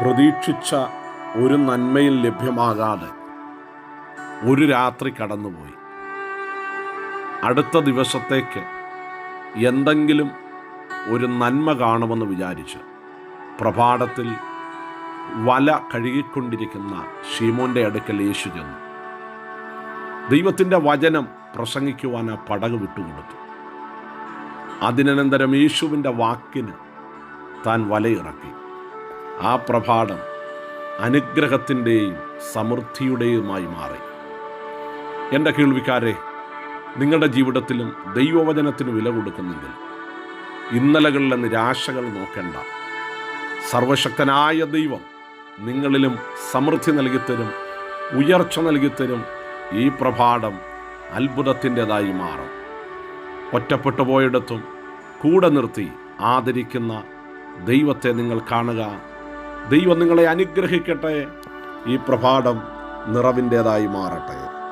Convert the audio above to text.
പ്രതീക്ഷിച്ച ഒരു നന്മയും ലഭ്യമാകാതെ ഒരു രാത്രി കടന്നുപോയി. അടുത്ത ദിവസത്തേക്ക് എന്തെങ്കിലും ഒരു നന്മ കാണുമെന്ന് വിചാരിച്ച് പ്രഭാതത്തിൽ വല കഴുകിക്കൊണ്ടിരിക്കുന്ന ഷീമോന്റെ അടുക്കൽ യേശു ചെന്നു. ദൈവത്തിന്റെ വചനം പ്രസംഗിക്കുവാൻ ആ പടക് വിട്ടുകൊടുത്തു. അതിനനന്തരം യേശുവിന്റെ വാക്കിന് താൻ വലയിറക്കി. ആ പ്രഭാതം അനുഗ്രഹത്തിന്റെയും സമൃദ്ധിയുടെയുമായി മാറി. എന്റെ കേൾവിക്കാരെ നിങ്ങളുടെ ജീവിതത്തിലും ദൈവവചനത്തിന് വില കൊടുക്കുന്നെങ്കിൽ ഇന്നലകളിലെ നിരാശകൾ നോക്കേണ്ട. സർവശക്തനായ ദൈവം നിങ്ങളിലും സമൃദ്ധി നൽകിത്തരും ഉയർച്ച നൽകിത്തരും ഈ പ്രഭാതം അത്ഭുതത്തിന്റെതായി മാറും. ഒറ്റപ്പെട്ടു പോയിടത്തും കൂടെ നിർത്തി ആദരിക്കുന്ന ദൈവത്തെ നിങ്ങൾ കാണുക. ദൈവം നിങ്ങളെ അനുഗ്രഹിക്കട്ടെ. ഈ പ്രഭാതം നിറവിന്റെതായി മാറട്ടെ.